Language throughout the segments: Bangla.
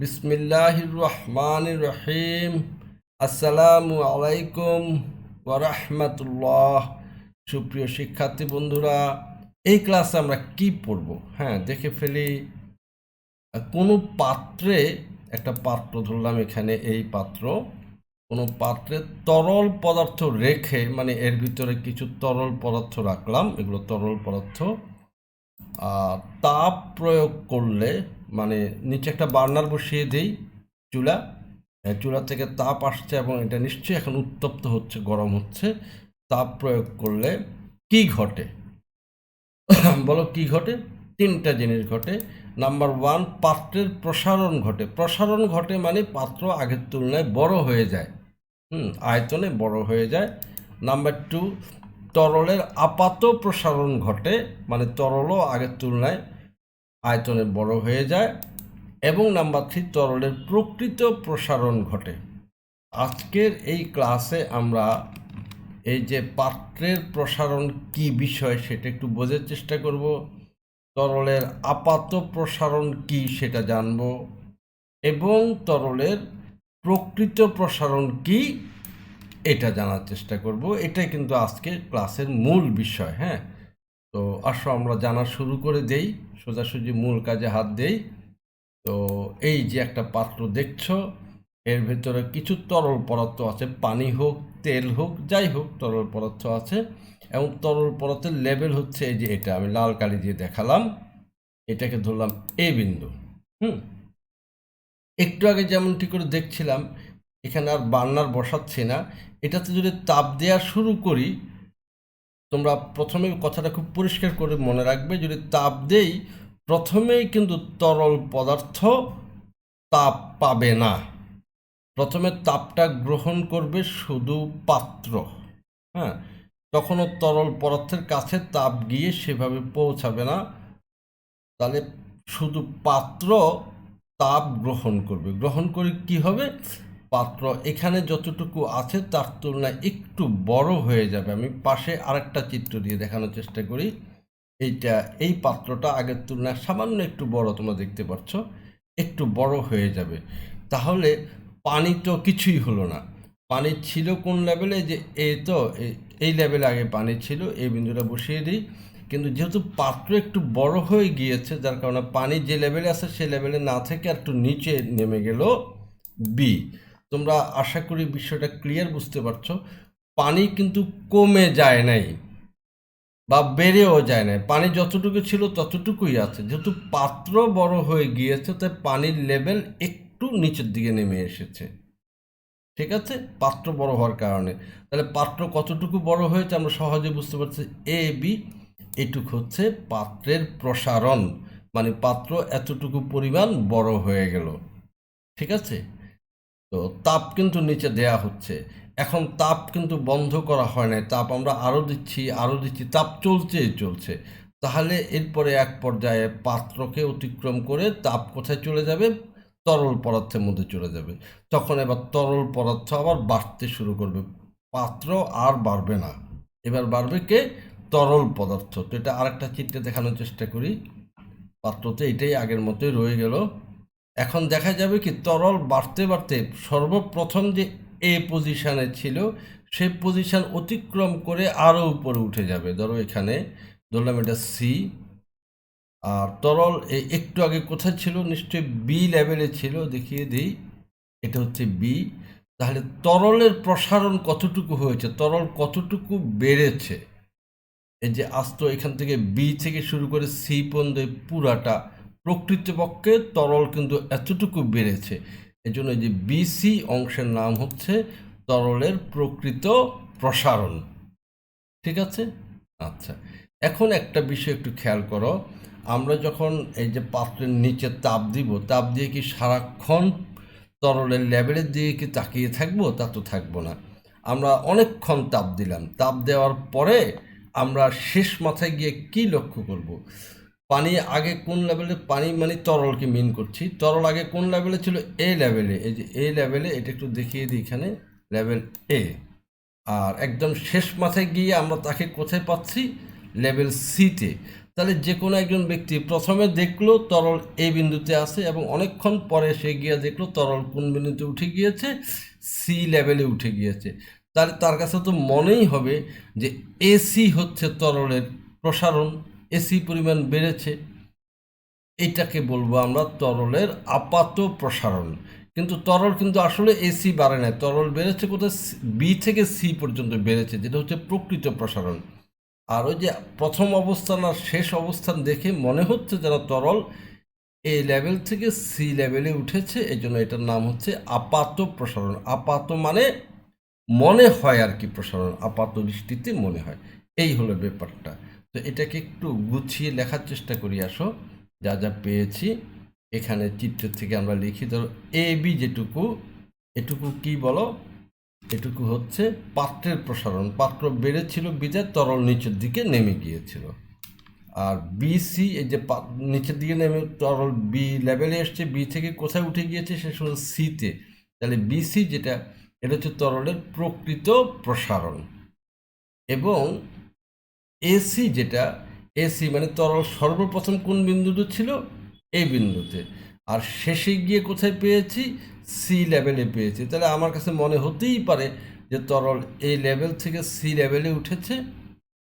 বিসমিল্লাহ রহমান রহিম আসসালামু আলাইকুম ওরহমতুল্লাহ সুপ্রিয় শিক্ষার্থী বন্ধুরা, এই ক্লাসে আমরা কি পড়ব? হ্যাঁ দেখে ফেলি। কোনো পাত্রে, একটা পাত্র ধরলাম এখানে, এই পাত্র। কোনো পাত্রে তরল পদার্থ রেখে মানে এর ভিতরে কিছু তরল পদার্থ রাখলাম, এগুলো তরল পদার্থ। তাপ প্রয়োগ করলে মানে নিচে একটা বার্নার বসিয়ে দেই চুলা। চুলা থেকে তাপ আসছে এবং এটা নিশ্চয়ই এখন উত্তপ্ত হচ্ছে, গরম হচ্ছে। তাপ প্রয়োগ করলে কি ঘটে? বলো কি ঘটে? তিনটা জিনিস ঘটে। নাম্বার ওয়ান, পাত্রের প্রসারণ ঘটে। প্রসারণ ঘটে মানে পাত্র আগের তুলনায় বড় হয়ে যায়। হুম, আয়তনে বড় হয়ে যায়। নাম্বার টু, তরলের আপাত প্রসারণ ঘটে মানে তরলও আগের তুলনায় আয়তনে বড় হয়ে যায় এবং নাম্বার থ্রি তরলের প্রকৃত প্রসারণ ঘটে। আজকের এই ক্লাসে আমরা এই যে পাত্রের প্রসারণ কি বিষয় সেটা একটু বোঝার চেষ্টা করব, তরলের আপাত প্রসারণ কি সেটা জানব এবং তরলের প্রকৃত প্রসারণ কি এটা জানার চেষ্টা করব। এটাই কিন্তু আজকে ক্লাসের মূল বিষয় হ্যাঁ? তো আসো আমরা জানা শুরু করে দেই, সোজাসুজি মূল কাজে হাত দেই। তো এই যে একটা পাত্র দেখছ, এর ভেতরে কিছু তরল পদার্থ আছে, পানি হোক, তেল হোক, যাই হোক তরল পদার্থ আছে এবং তরল পদার্থের লেভেল হচ্ছে এই যে এটা, আমি লাল কালি দিয়ে দেখালাম। এটাকে ধরলাম এ বিন্দু, হুম? একটু আগে যেমনটি করে দেখছিলাম, এখানে আর বার্নার বসাচ্ছি না। এটাতে যদি তাপ দেওয়া শুরু করি তোমরা প্রথমে কথাটা খুব পরিষ্কার করে মনে রাখবে, যদি তাপ দেই, প্রথমেই কিন্তু তরল পদার্থ তাপ পাবে না। প্রথমে তাপটা গ্রহণ করবে শুধু পাত্র হ্যাঁ? তখনও তরল পদার্থের কাছে তাপ গিয়ে সেভাবে পৌঁছাবে না। তাহলে শুধু পাত্র তাপ গ্রহণ করবে। গ্রহণ করে কি হবে? পাত্র এখানে যতটুকু আছে তার তুলনায় একটু বড় হয়ে যাবে। আমি পাশে আরেকটা চিত্র দিয়ে দেখানোর চেষ্টা করি। এইটা, এই পাত্রটা আগের তুলনায় সামান্য একটু বড় তোমরা দেখতে পাচ্ছ, একটু বড় হয়ে যাবে। তাহলে পানি তো কিছুই হলো না। পানি ছিল কোন লেভেলে? যে এ তো এই লেভেলে আগে পানি ছিল, এই বিন্দুটা বসিয়ে দিই। কিন্তু যেহেতু পাত্র একটু বড় হয়ে গিয়েছে, যার কারণে পানি যে লেভেলে আছে সে লেভেলে না থেকে একটু নিচে নেমে গেল বি। তোমরা আশা করি বিষয়টা ক্লিয়ার বুঝতে পারছ। পানি কিন্তু কমে যায় নাই বা বেড়েও যায় না পানি যতটুকু ছিল ততটুকুই আছে। যেহেতু পাত্র বড় হয়ে গিয়েছে, তাই পানির লেভেল একটু নিচের দিকে নেমে এসেছে। ঠিক আছে? পাত্র বড় হওয়ার কারণে। তাহলে পাত্র কতটুকু বড় হয়েছে আমরা সহজে বুঝতে পারছি। এ বি এটুক হচ্ছে পাত্রের প্রসারণ। মানে পাত্র এতটুকু পরিমাণ বড় হয়ে গেল। ঠিক আছে? তো তাপ কিন্তু নিচে দেয়া হচ্ছে। এখন তাপ কিন্তু বন্ধ করা হয় নাই। তাপ আমরা আরও দিচ্ছি আরও দিচ্ছি, তাপ চলছেই চলছে। তাহলে এরপরে এক পর্যায়ে পাত্রকে অতিক্রম করে তাপ কোথায় চলে যাবে? তরল পদার্থের মধ্যে চলে যাবে। তখন এবার তরল পদার্থ আবার বাড়তে শুরু করবে। পাত্র আর বাড়বে না। এবার বাড়বে কে? তরল পদার্থ। তো এটা আরেকটা চিত্রে দেখানোর চেষ্টা করি। পাত্রতে এটাই আগের মতোই রয়ে গেল। এখন দেখা যাবে কি তরল বাড়তে বাড়তে সর্বপ্রথম যে এ পজিশানে ছিল, সে পজিশান অতিক্রম করে আরও উপরে উঠে যাবে। ধরো এখানে, ধরলাম এটা সি আর তরল একটু আগে কোথায় ছিল? নিশ্চয়ই বি লেভেলে ছিল, দেখিয়ে দিই। এটা হচ্ছে বি তাহলে তরলের প্রসারণ কতটুকু হয়েছে? তরল কতটুকু বেড়েছে? এই যে আস্ত এখান থেকে বি থেকে শুরু করে সি পর্যন্ত পুরাটা প্রকৃতপক্ষে তরল কিন্তু এতটুকু বেড়েছে। এই জন্য এই যে বিসি অংশের নাম হচ্ছে তরলের প্রকৃত প্রসারণ। ঠিক আছে? আচ্ছা এখন একটা বিষয় একটু খেয়াল করো। আমরা যখন এই যে পাত্রের নিচে তাপ দিব, তাপ দিয়ে কি সারাক্ষণ তরলের লেভেলের দিকে কি তাকিয়ে থাকব? তা তো থাকব না। আমরা অনেকক্ষণ তাপ দিলাম। তাপ দেওয়ার পরে আমরা শেষ মাথায় গিয়ে কি লক্ষ্য করব? পানি আগে কোন লেভেলে পানি মানে তরলকে মিন করছি? তরল আগে কোন লেভেলে ছিল? এ। লেভেলে এই যে এ লেভেলে এটা একটু দেখিয়ে দিই এখানে। লেভেল এ আর একদম শেষ মাথায় গিয়ে আমরা তাকে কোথায় পাচ্ছি? লেভেল সিতে তাহলে যে কোনো একজন ব্যক্তি প্রথমে দেখল তরল এই বিন্দুতে আছে এবং অনেকক্ষণ পরে সে গিয়ে দেখল তরল কোন বিন্দুতে উঠে গিয়েছে? সি লেভেলে উঠে গিয়েছে। তাহলে তার কাছে তো মনেই হবে যে এসি হচ্ছে তরলের প্রসারণ। এসি পরিমাণ বেড়েছে, এটাকে বলব আমরা তরলের আপাত প্রসারণ। কিন্তু তরল কিন্তু আসলে এসি বাড়ে নাই তরল বেড়েছে কোথায়? বি থেকে সি পর্যন্ত বেড়েছে, যেটা হচ্ছে প্রকৃত প্রসারণ। আর ওই যে প্রথম অবস্থান আর শেষ অবস্থান দেখে মনে হচ্ছে যেন তরল এই লেভেল থেকে সি লেভেলে উঠেছে এই জন্য এটার নাম হচ্ছে আপাত প্রসারণ। আপাত মানে মনে হয় আর কি প্রসারণ, আপাত দৃষ্টিতে মনে হয়। এই হলো ব্যাপারটা। তো এটাকে একটু গুছিয়ে লেখার চেষ্টা করি, আসো। যা যা পেয়েছি, এখানে চিত্র থেকে আমরা লিখি, ধরো এ বি যেটুকু, এটুকু কি বলো? এটুকু হচ্ছে পাত্রের প্রসারণ। পাত্র বেড়েছিল বিদায় তরল নিচের দিকে নেমে গিয়েছিল। আর বিসি এই যে নিচের দিকে নেমে তরল বি লেভেলে এসছে বি থেকে কোথায় উঠে গিয়েছে? সে সময় সিতে তাহলে বিসি যেটা, এটা হচ্ছে তরলের প্রকৃত প্রসারণ। এবং এসি যেটা এসি মানে তরল সর্বপ্রথম কোন বিন্দুতে ছিল? এই বিন্দুতে। আর শেষে গিয়ে কোথায় পেয়েছি? সি লেভেলে পেয়েছি। তাহলে আমার কাছে মনে হতেই পারে যে তরল এই লেভেল থেকে সি লেভেলে উঠেছে।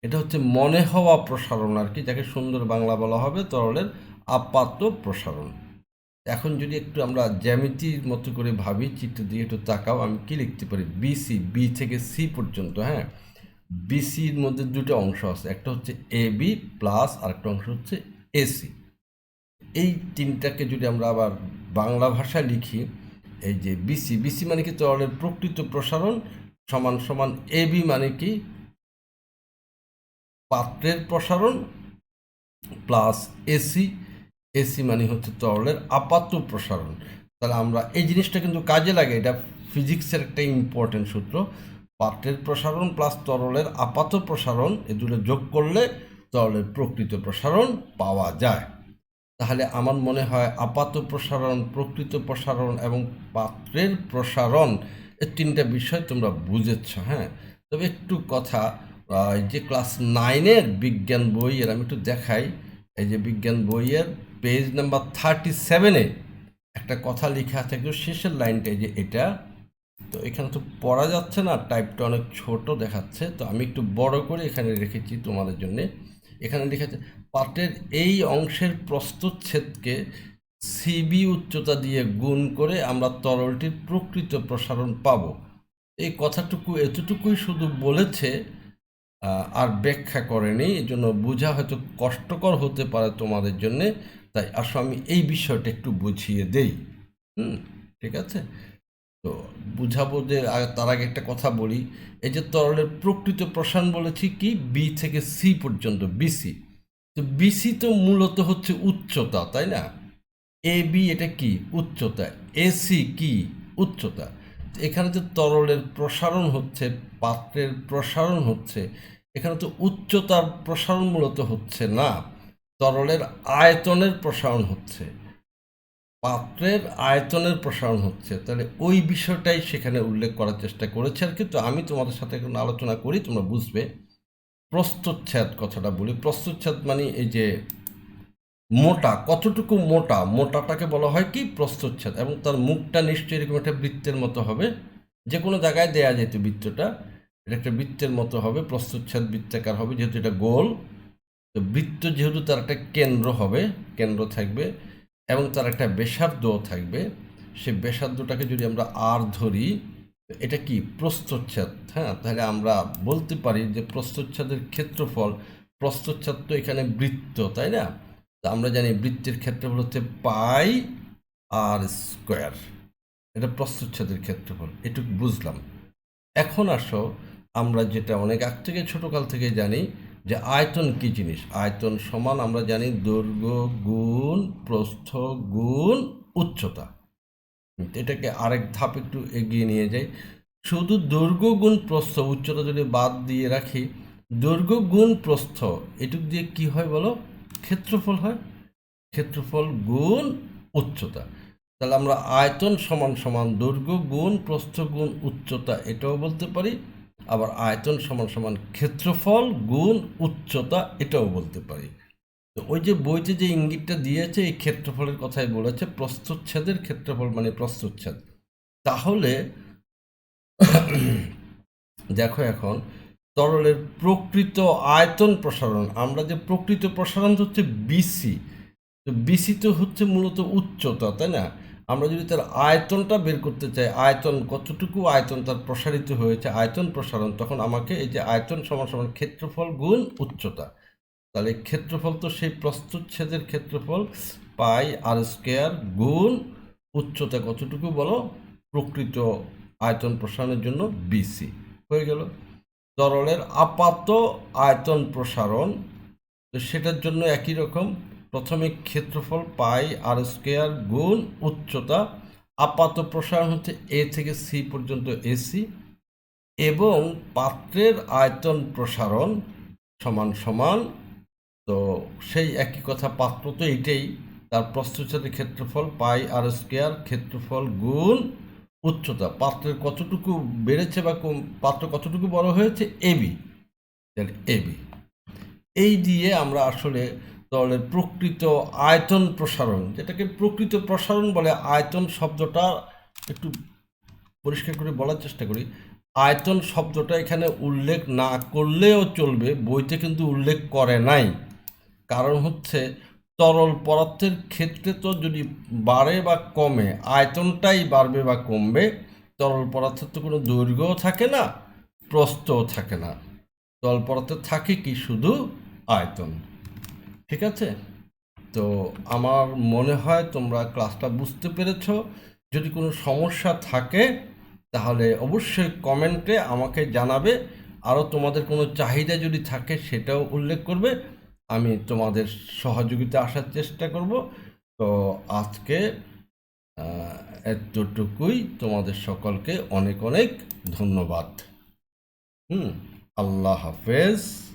এটা হচ্ছে মনে হওয়া প্রসারণ আর কি, যাকে সুন্দর বাংলা বলা হবে, তরলের আপাত প্রসারণ। এখন যদি একটু আমরা জ্যামিতির মতো করে ভাবি, চিত্র দিয়ে একটু তাকাও, আমি কি লিখতে পারি? বিসি বি থেকে সি পর্যন্ত হ্যাঁ? বিসির মধ্যে দুটো অংশ আছে, একটা হচ্ছে এ বি প্লাস আরেকটা অংশ হচ্ছে এসি এই তিনটাকে যদি আমরা আবার বাংলা ভাষায় লিখি, এই যে বিসি বিসি মানে কি তরলের প্রকৃত প্রসারণ সমান সমান এ বি মানে কি পাত্রের প্রসারণ প্লাস এসি এসি মানে হচ্ছে তরলের আপাত প্রসারণ। তাহলে আমরা এই জিনিসটা কিন্তু কাজে লাগে, এটা ফিজিক্সের একটা ইম্পর্টেন্ট সূত্র। পাত্রের প্রসারণ প্লাস তরলের আপাত প্রসারণ, এ দুটো যোগ করলে তরলের প্রকৃত প্রসারণ পাওয়া যায়। তাহলে আমার মনে হয় আপাত প্রসারণ, প্রকৃত প্রসারণ এবং পাত্রের প্রসারণ এই তিনটা বিষয় তোমরা বুঝেছ হ্যাঁ? তবে একটু কথা যে ক্লাস নাইনের বিজ্ঞান বইয়ের আমি একটু দেখাই, এই যে বিজ্ঞান বইয়ের পেজ নাম্বার থার্টি সেভেনে একটা কথা লেখা একদম শেষের লাইনটা এই যে এটা তো এখানে তো পড়া যাচ্ছে না টাইপটা অনেক ছোট দেখাচ্ছে। তো আমি একটু বড় করে এখানে রেখেছি তোমাদের জন্য। এখানে লিখেছে, পাটের এই অংশের প্রস্তুচ্ছেদকে সিবি উচ্চতা দিয়ে গুণ করে আমরা তরলটির প্রকৃত প্রসারণ পাবো। এই কথাটুকু এতটুকুই শুধু বলেছে আর ব্যাখ্যা করেনি। এই জন্য বোঝা হয়তো কষ্টকর হতে পারে তোমাদের জন্যে। তাই আসো আমি এই বিষয়টা একটু বুঝিয়ে দেই। হুম, ঠিক আছে? তো বুঝাবো যে তার আগে একটা কথা বলি। এই যে তরলের প্রকৃত প্রসারণ বলেছি কি? বি থেকে সি পর্যন্ত বিসি তো বিসি তো মূলত হচ্ছে উচ্চতা, তাই না? এ বি এটা কি? উচ্চতা। এসি কি? উচ্চতা। এখানে যে তরলের প্রসারণ হচ্ছে, পাত্রের প্রসারণ হচ্ছে, এখানে তো উচ্চতার প্রসারণ মূলত হচ্ছে না, তরলের আয়তনের প্রসারণ হচ্ছে। পাত্রের আয়তনের প্রসারণ হচ্ছে। তাহলে ওই বিষয়টাই সেখানে উল্লেখ করার চেষ্টা করেছে আর কি। তো আমি তোমাদের সাথে এখন আলোচনা করি, তোমরা বুঝবে। প্রস্তুচ্ছেদ কথাটা বলি। প্রস্তুচ্ছেদ মানে এই যে মোটা, কতটুকু মোটা, মোটাটাকে বলা হয় কি? প্রস্তুচ্ছেদ। এবং তার মুখটা নিশ্চয়ই এরকম একটা বৃত্তের মতো হবে। যে কোনো জায়গায় দেয়া যেত বৃত্তটা। এটা একটা বৃত্তের মতো হবে, প্রস্তুচ্ছেদ বৃত্তাকার হবে, যেহেতু এটা গোল। তো বৃত্ত যেহেতু তার একটা কেন্দ্র হবে, কেন্দ্র থাকবে। এবং তার একটা ব্যাসার্ধও থাকবে। সে ব্যাসার্ধটাকে যদি আমরা আর ধরি, এটা কি প্রস্থচ্ছেদ হ্যাঁ তাহলে আমরা বলতে পারি যে প্রস্থচ্ছেদের ক্ষেত্রফল প্রস্থচ্ছেদ তো এখানে বৃত্ত, তাই না? আমরা জানি বৃত্তের ক্ষেত্রফল হচ্ছে পাই আর স্কোয়ার। এটা প্রস্থচ্ছেদের ক্ষেত্রফল, এটুকু বুঝলাম। এখন আসো, আমরা যেটা অনেক আগ থেকে, ছোটোকাল থেকে জানি যে আয়তন কি জিনিস? আয়তন সমান আমরা জানি দৈর্ঘ্য গুণ, প্রস্থ, গুণ, উচ্চতা। এটাকে আরেক ধাপ একটু এগিয়ে নিয়ে যাই। শুধু দৈর্ঘ্য গুণ, প্রস্থ, উচ্চতা যদি বাদ দিয়ে রাখি দৈর্ঘ্য গুণ, প্রস্থ, এটুক দিয়ে কি হয় বলো? ক্ষেত্রফল হয়। ক্ষেত্রফল, গুণ, উচ্চতা। তাহলে আমরা আয়তন সমান সমান দৈর্ঘ্য গুণ, প্রস্থ, গুণ, উচ্চতা এটাও বলতে পারি। আবার আয়তন সমান সমান ক্ষেত্রফল গুণ উচ্চতা এটাও বলতে পারি। তো ওই যে বইতে যে ইঙ্গিতটা দিয়েছে, এই ক্ষেত্রফলের কথাই বলেছে, প্রস্তুচ্ছেদের ক্ষেত্রফল মানে প্রস্তুচ্ছেদ। তাহলে দেখো এখন, তরলের প্রকৃত আয়তন প্রসারণ, আমরা যে প্রকৃত প্রসারণ হচ্ছে বিসি তো বিসি তো হচ্ছে মূলত উচ্চতা, তাই না? আমরা যদি তার আয়তনটা বের করতে চাই, আয়তন কতটুকু আয়তন তার প্রসারিত হয়েছে, আয়তন প্রসারণ, তখন আমাকে এই যে আয়তন সমান সমান ক্ষেত্রফল গুণ উচ্চতা, তাহলে ক্ষেত্রফল তো সেই প্রস্তুচ্ছেদের ক্ষেত্রফল, পাই আর স্কোয়ার গুণ উচ্চতা কতটুকু বলো? প্রকৃত আয়তন প্রসারণের জন্য বিসি হয়ে গেল। তরলের আপাত আয়তন প্রসারণ, তো সেটার জন্য একই রকম প্রথমে ক্ষেত্রফল পাই আর স্কোয়ার গুণ উচ্চতা, আপাত প্রসারণ হচ্ছে এ থেকে সি পর্যন্ত এসি এবং পাত্রের আয়তন প্রসারণ সমান সমান, তো সেই একই কথা পাত্র তো এইটাই। তার প্রস্তুচ্ছেদের ক্ষেত্রফল পাই আর স্কোয়ার ক্ষেত্রফল গুণ উচ্চতা। পাত্রের কতটুকু বেড়েছে বা কম, পাত্র কতটুকু বড় হয়েছে? এবি এবি এই দিয়ে আমরা আসলে তরলের প্রকৃত আয়তন প্রসারণ, যেটাকে প্রকৃত প্রসারণ বলে, আয়তন শব্দটা একটু পরিষ্কার করে বলার চেষ্টা করি। আয়তন শব্দটা এখানে উল্লেখ না করলেও চলবে, বইতে কিন্তু উল্লেখ করে নাই। কারণ হচ্ছে, তরল পদার্থের ক্ষেত্রে তো যদি বাড়ে বা কমে, আয়তনটাই বাড়বে বা কমবে, তরল পদার্থের তো কোনো দৈর্ঘ্যও থাকে না, প্রস্থও থাকে না। তরল পদার্থে থাকে কি শুধু আয়তন? ঠিক আছে? তো আমার মনে হয় তোমরা ক্লাসটা বুঝতে পেরেছ। যদি কোনো সমস্যা থাকে, তাহলে অবশ্যই কমেন্টে আমাকে জানাবে। আরও তোমাদের কোনো চাহিদা যদি থাকে, সেটাও উল্লেখ করবে। আমি তোমাদের সহযোগিতা আসার চেষ্টা করব। তো আজকে এতটুকুই। তোমাদের সকলকে অনেক অনেক ধন্যবাদ। হুম, আল্লাহ হাফেজ।